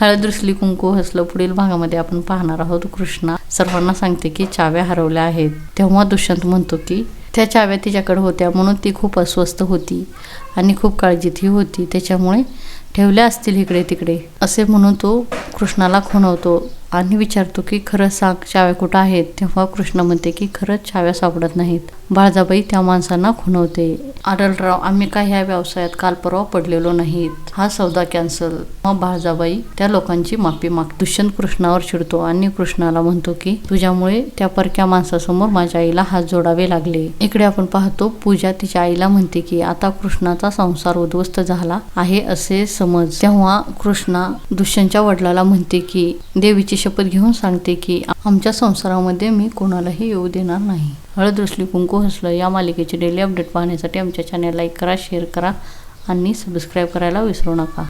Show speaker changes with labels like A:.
A: हळद रुसली कुंकू हसलं पुढील भागामध्ये आपण पाहणार आहोत. कृष्णा सर्वांना सांगते की चाव्या हरवल्या आहेत. तेव्हा दुष्यंत म्हणतो की त्या चाव्या तिच्याकडे होत्या म्हणून ती खूप अस्वस्थ होती आणि खूप काळजीतही होती. त्याच्यामुळे ठेवल्या असतील इकडे तिकडे असे म्हणून तो कृष्णाला खुणवतो. आणि विचारतो की खरं सांग चाव्या कुठं आहेत? तेव्हा कृष्ण म्हणते की खरंच चाव्या सापडत नाहीत. बाळजाबाई त्या माणसांना खुणवते. आढळराव आम्ही काय ह्या व्यवसायात काल परवा पडलेलो नाहीत. हा सौदा कॅन्सल मग बाळजाबाई त्या लोकांची माफी माग दुष्यंत कृष्णावर चिडतो आणि कृष्णाला म्हणतो की तुझ्यामुळे त्या परक्या माणसासमोर माझ्या आईला हात जोडावे लागले. इकडे आपण पाहतो पूजा तिच्या आईला म्हणते की आता कृष्णाचा संसार उद्ध्वस्त झाला आहे असे समज. तेव्हा कृष्णा दुष्यंतच्या वडिलाला म्हणते की देवीची शपथ घेऊन सांगते की आमच्या संसारामध्ये मी कोणालाही येऊ देणार नाही. हळद रुसली कुंकू हसलं या मालिकेचे डेली अपडेट पाहण्यासाठी आमच्या चॅनल लाईक करा शेअर करा आणि सबस्क्राईब करायला विसरू नका.